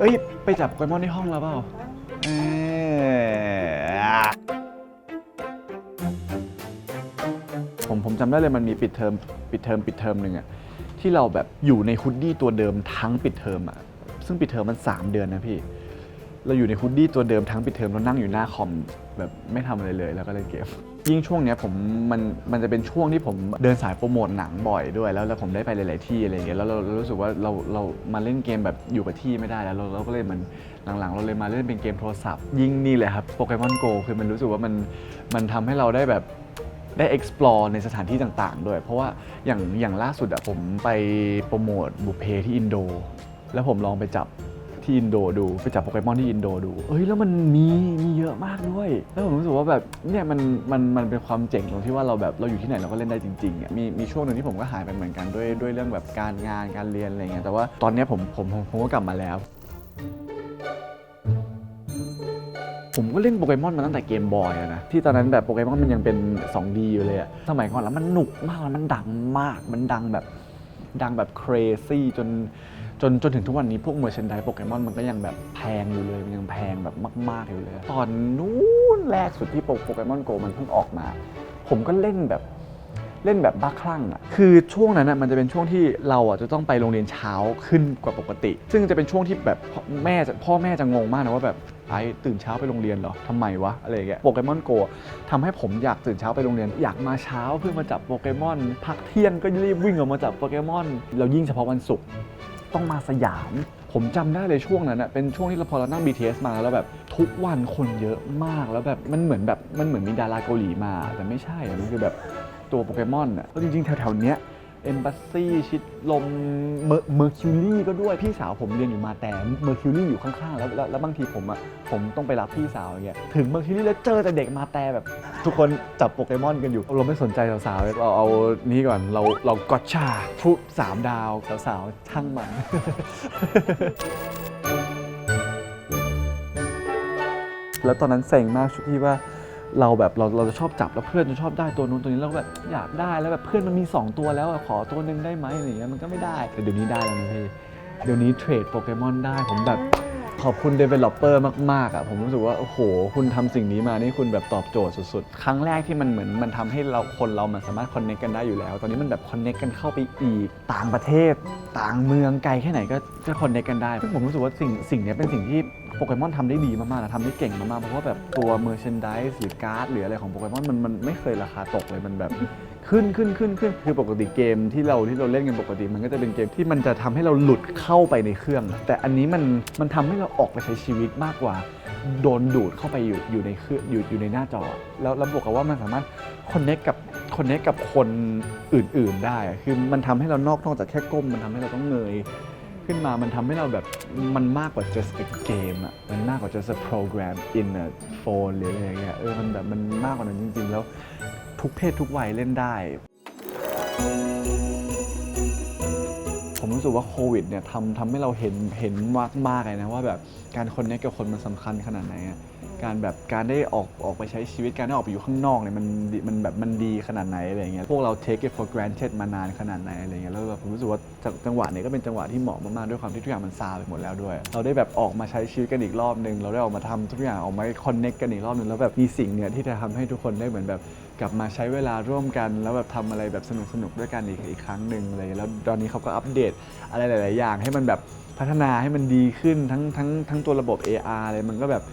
เอ้ย ไปจับโปเกมอนในห้องแล้วเปล่าเอ้ยผมผมจำได้เลยมันมีปิดเทอมปิดเทอมปิดเทอมหนึ่งอะที่เราแบบอยู่ในฮุดดี้ตัวเดิมทั้งปิดเทอมอะซึ่งปิดเทอมมัน 3 เดือนนะพี่ เราอยู่ในฮุดดี้ตัวเดิมทั้งปิดเทอมเรานั่งอยู่หน้าคอมแบบไม่ทำอะไรเลยแล้วก็เล่นเกม ยิ่งช่วงเนี้ยผมมันมันจะเป็นช่วงที่ผมเดินสายโปรโมทหนังบ่อยด้วย แล้วแล้วผมได้ไปหลาย ๆ ที่อะไรอย่างเงี้ยแล้วเราเรารู้สึกว่าเราเรามาเล่นเกมแบบอยู่กับที่ไม่ได้แล้วเราเราก็เลยมันหลัง ๆ เราเลยมาเล่นเป็นเกมโทรศัพท์ ยิ่งนี่เลยครับโปเกมอนโกคือมันรู้สึกว่ามันมันทำให้เราได้แบบได้ explore ในสถานที่ต่าง ๆ ด้วย เพราะว่าอย่างอย่างล่าสุดอะผมไปโปรโมทบุพเพที่อินโด แล้วผมลองไปจับ ที่อินโดดู ไปจับโปเกมอนที่อินโดดู เอ้ยแล้วมันมีมีเยอะมากด้วย แล้วผมรู้สึกว่าแบบเนี่ยมันมันมันเป็นความเจ๋งตรงที่ว่าเราแบบเราอยู่ที่ไหนเราก็เล่นได้จริงๆอะมีมีช่วงหนึ่งที่ผมก็หายไปเหมือนกันด้วยด้วยเรื่องแบบการงานการเรียนอะไรเงี้ยแต่ว่าตอนเนี้ยผมผมผมผมก็กลับมาแล้ว ผมก็เล่นโปเกมอนมาตั้งแต่เกมบอยอะนะ ที่ตอนนั้นแบบโปเกมอนมันยังเป็น 2D อยู่เลยอะสมัยก่อนแล้วมันหนุกมากแล้วมันดังมาก มันดังแบบดังแบบ crazy จน จนจนถึงทุกวันนี้พวกเมอร์ช n นดโปเกมอนมันก็ยังแบบแพงอยู่เลยมันยังแพงแบบมาก ๆ อยู่เลย ตอนนู้นแรกสุดที่โปเกมอนโกมันเพิ่งออกมา ผมก็เล่นแบบเล่นแบบบ้าคลั่งอะ คือช่วงนั้นอะมันจะเป็นช่วงที่เราอะจะต้องไปโรงเรียนเช้าขึ้นกว่าปกติ ซึ่งจะเป็นช่วงที่แบบแม่จะพ่อแม่จะงงมากนะว่าแบบไอ้ตื่นเช้าไปโรงเรียนเหรอทำไมวะอะไรเงี้ยโปเกมอนโกทำให้ผมอยากตื่นเช้าไปโรงเรียน อยากมาเช้าเพื่อมาจับโปเกมอนพักเที่ยงก็รีบวิ่งออกมาจับโปเกมอนเรายิ่งเฉพาะวันศุกร์ ต้องมาสยาม ผมจำได้เลยช่วงนั้นอะเป็นช่วงที่เราพอเรานั่ง BTS มาแล้วแบบทุกวันคนเยอะมากแล้วแบบมันเหมือนแบบมันเหมือนมีดาราเกาหลีมา แต่ไม่ใช่อะมันคือแบบตัวโปเกมอนอะแล้วจริงๆแถวๆเนี้ย เอมบัสซี่ชิดลมเมอร์คิวรี่ก็ด้วยพี่สาวผมเรียนอยู่มาแต่เมอร์คิวรี่อยู่ข้างๆแล้วแล้วแล้วบางทีผมอะผมต้องไปรับพี่สาวอย่างเงี้ยถึงเมอร์คิวรี่แล้วเจอแต่เด็กมาแต่แบบ ทุกคนจับโปเกมอนกันอยู่ เราไม่สนใจสาวๆเราเอานี้ก่อนเราเราก็ชาฟรุตสามดาวสาวๆช่างมันแล้วตอนนั้นเซ็งมากชุดที่ว่า เราแบบเราเราจะชอบจับแล้วเพื่อนจะชอบได้ตัวนู้นตัวนี้แล้วก็แบบอยากได้แล้วแบบเพื่อนมันมี 2 ตัวแล้วอะขอตัวหนึ่งได้ไหมอะไรอย่างเงี้ยมันก็ไม่ได้แต่เดี๋ยวนี้ได้แล้วนะพี่เดี๋ยวนี้เทรดโปเกมอนได้ผมแบบขอบคุณ Developer มาก ๆอะผมรู้สึกว่า โอ้โห คุณทำสิ่งนี้มานี่คุณแบบตอบโจทย์สุดๆ ครั้งแรกที่มันเหมือนมันทำให้เราคนเรามันสามารถคอนเน c กกันได้อยู่แล้ว ตอนนี้มันแบบคอนเน c กกันเข้าไปอีก ต่างประเทศ ต่างเมืองไกลแค่ไหนก็ก็คอนเน c กกันได้ซึ่งผมรู้สึกว่าสิ่งสิ่งเนี้ยเป็นสิ่งที่ โปเกมอนทำได้ดีมากๆนะทำได้เก่งมากๆ เพราะว่าแบบตัวเมอร์เชนดิสหรือการ์ดหรืออะไรของโปเกมอนมันมันไม่เคยราคาตกเลยมันแบบขึ้นขึ้นขึ้นขึ้นคือปกติเกมที่เราที่เราเล่นกันปกติ มันก็จะเป็นเกมที่มันจะทำให้เราหลุดเข้าไปในเครื่อง แต่อันนี้มันมันทำให้เราออกไปใช้ชีวิตมากกว่า โดนดูดเข้าไปอยู่อยู่ในเครื่องอยู่อยู่ในหน้าจอ แล้วแล้วบวกกับว่ามันสามารถคอนเน c กับคอนเน c กับคนอื่น ๆ ได้อะคือมันทำให้เรานอกนอกจากแค่ก้ม มันทำให้เราต้องเงย ขึ้นมามันทำให้เราแบบมันมากกว่า just a game อะมันมากกว่า just a program in a phone หรืออะไรอย่างเงี้ยเออมันแบบมันมากกว่านั้นจริง ๆ แล้วทุกเพศทุกวัยเล่นได้ สึกว่าโควิดเนี่ยทำทำให้เราเห็นเห็นมากมากเลยนะว่าแบบการคอนเนคกับคนมันสำคัญขนาดไหนการแบบการได้ออกออกไปใช้ชีวิตการได้ออกไปอยู่ข้างนอกเนี่ยมันมันแบบมันดีขนาดไหนอะไรเงี้ยพวกเรา take it for granted มานานขนาดไหนอะไรเงี้ยแล้วแบบผมรู้สึกว่าจังจังหวะเนี้ก็เป็นจังหวะที่เหมาะมากๆด้วยความที่ทุกอย่างมันซาไปหมดแล้วด้วย เราได้แบบออกมาใช้ชีวิตกันอีกรอบหนึ่งเราได้ออกมาทำทุกอย่างออกมาคอนเนคกันอีกรอบหนึ่งแล้วแบบมีสิ่งเนี่ยที่จะทำให้ทุกคนได้เหมือนแบบ กลับมาใช้เวลาร่วมกัน แล้วแบบทำอะไรแบบสนุกสนุกๆด้วยกันอีกอีกครั้งหนึ่งอะไรอย่างเลยแล้วตอนนี้เขาก็อัปเดตอะไรหลาย ๆ อย่าง ให้มันแบบพัฒนาให้มันดีขึ้นทั้งทั้งทั้งตัวระบบ AR อะไรมันก็แบบ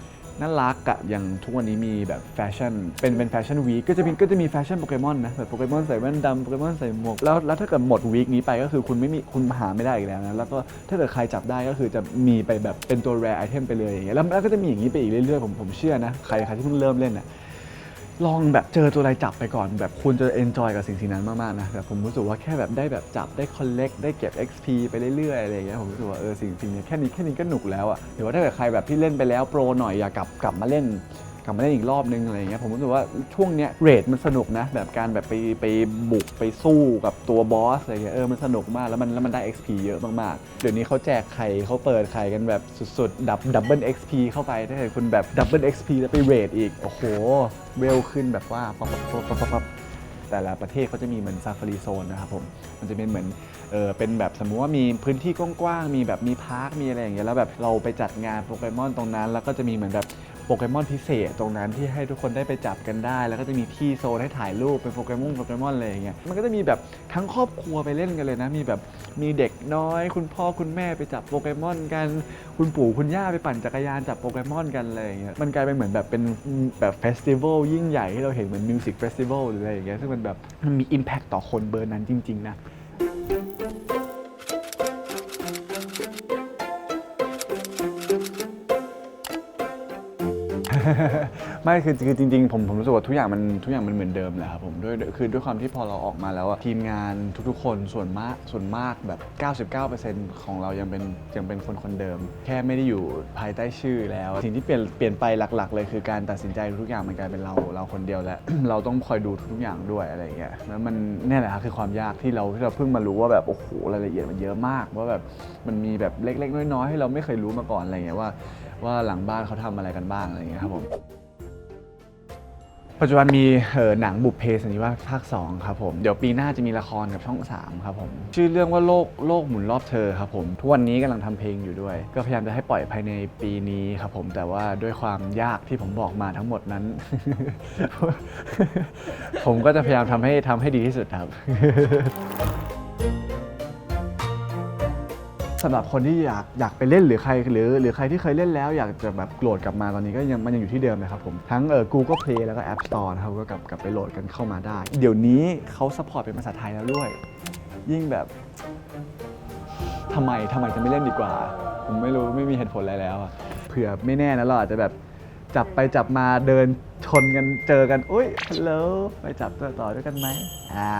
น่ารักอะอย่างทุกวันนี้มีแบบแฟชั่น เป็นเป็นแฟชั่นวีคก็จะมีก็จะมีแฟชั่นโปเกมอนนะแบบโปเกมอนใส่แว่นดำโปเกมอนใส่หมวกแล้วแล้วถ้าเกิดหมดวีคนี้ไปก็คือคุณไม่มีคุณหาไม่ได้อีกแล้วนะแล้วก็ถ้าเกิดใครจับได้ก็คือจะมีไปแบบเป็นตัวแรไอเทมไปเลยอย่างเงี้ยแล้วแล้วก็จะมีอย่างนี้ไปอีกเรื่อย ๆ ผมผมเชื่อนะใครใครที่เพิ่งเริ่มเล่นอะ ลองแบบเจอตัวอะไรจับไปก่อน แบบคุณจะเอนจอยกับสิ่งสิ่งนั้นมากๆนะแบบผมรู้สึกว่าแค่แบบได้แบบจับได้คอลเลกได้เก็บ XP ไปเรื่อยๆอะไรอย่างเงี้ยผมรู้สึกว่าเออสิ่งสิ่งนี้แค่นี้แค่นี้ก็หนุกแล้วอะหรือว่าถ้าเกิดใครแบบที่เล่นไปแล้วโปรหน่อยอยากกลับกลับมาเล่น กลับมาเล่นอีกรอบนึงอะไรเงี้ยผมรู้สึกว่าช่วงเนี้ยเรทมันสนุกนะ แบบการแบบไปไปบุกไปสู้กับตัวบอสอะไรเงี้ยเออมันสนุกมากแล้วมันแล้วมันได้ XP เยอะมากๆ เดี๋ยวนี้เขาแจกไข่เขาเปิดไข่กันแบบสุดๆ ดับดับเบิล XP เข้าไปถ้าเกิดคุณแบบดับเบิล XP แล้วไปเรทอีก โอ้โหเวลขึ้นแบบว่าปั๊บปั๊บปั๊บปั๊บปับแต่ละประเทศเขาจะมีเหมือนซาฟารีโซนนะครับผม มันจะเป็นเหมือน เออเป็นแบบสมมุติว่ามีพื้นที่กว้างๆ มีแบบมีพาร์ค มีอะไรอย่างเงี้ย แล้วแบบเราไปจัดงานโปเกมอนตรงนั้น แล้วก็จะมีเหมือนแบบ ปเกมอนพิเศษตรงนั้นที่ให้ทุกคนได้ไปจับกันได้ แล้วก็จะมีที่โซนให้ถ่ายรูปเป็นโปเกมอนโปเกมอนอะไรอย่างเงี้ยมันก็จะมีแบบทั้งครอบครัวไปเล่นกันเลยนะ มีแบบมีเด็กน้อย คุณพ่อคุณแม่ไปจับโปเกมอนกัน คุณปู่คุณย่าไปปั่นจักรยานจับโปเกมอนกันอะไรอย่างเงี้ยมันกลายเป็นเหมือนแบบเป็นแบบเฟสติวัลยิ่งใหญ่ที่เราเห็นเหมือนมิวสิกเฟสติวัลหรืออะไรอย่างเงี้ยซึ่งมันแบบมันมีอิมแพคต่อคนเบอร์นั้นจริงๆนะ ไม่คือคือจริงๆผมผมรู้สึกว่าทุกอย่างมันทุกอย่างมันเหมือนเดิมแหละครับผมด้วยคือด้วยความที่พอเราออกมาแล้วอะทีมงานทุกๆ คนส่วนมากส่วนมากแบบ 99%ของเรายังเป็นยังเป็นคนคนเดิม แค่ไม่ได้อยู่ภายใต้ชื่อแล้ว สิ่งที่เปลี่ยนเปลี่ยนไปหลัก ๆ เลยคือการตัดสินใจทุกอย่างมันกลายเป็นเราเราคนเดียวแล้ว เราต้องคอยดูทุกอย่างด้วยอะไรอย่างเงี้ยแล้วมันนี่แหละครับคือความยากที่เราที่เราเพิ่งมารู้ว่าแบบโอ้โหรายละเอียดมันเยอะมากว่าแบบมันมีแบบเล็ก ๆ น้อยๆให้เราไม่เคยรู้มาก่อนอะไรอย่างเงี้ยว่า ว่าหลังบ้านเขาทำอะไรกันบ้างอะไรอย่างเงี้ยครับผมปัจจุบันมีเอ่อหนังบุพเพสันนิวาสภาค2ครับผมเดี๋ยวปีหน้าจะมีละครกับช่อง 3 ครับผม ชื่อเรื่องว่าโลกโลกหมุนรอบเธอครับผมทุกวันนี้กำลังทำเพลงอยู่ด้วย ก็พยายามจะให้ปล่อยภายในปีนี้ครับผมแต่ว่าด้วยความยากที่ผมบอกมาทั้งหมดนั้น ผมก็จะพยายามทำให้ทำให้ดีที่สุดครับ สำหรับคนที่อยากอยากไปเล่นหรือใครหรือหรือใครที่เคยเล่นแล้วอยากจะแบบโหลดกลับมาตอนนี้ก็ยังมันยังอยู่ที่เดิมนะครับผมทั้งเอ่อ Google Play แล้วก็ App Store นะครับก็กลับกลับไปโหลดกันเข้ามาได้ เดี๋ยวนี้เขาซัพพอร์ตเป็นภาษาไทยแล้วด้วย ยิ่งแบบทำไมทำไมจะไม่เล่นดีกว่า ผมไม่รู้ไม่มีเหตุผลอะไรแล้วอะเผื่อไม่แน่นะเราอาจจะแบบจับไปจับมาเดินชนกันเจอกันอุ้ยฮัลโหลไปจับตัวต่อด้วยกันไหมอ่า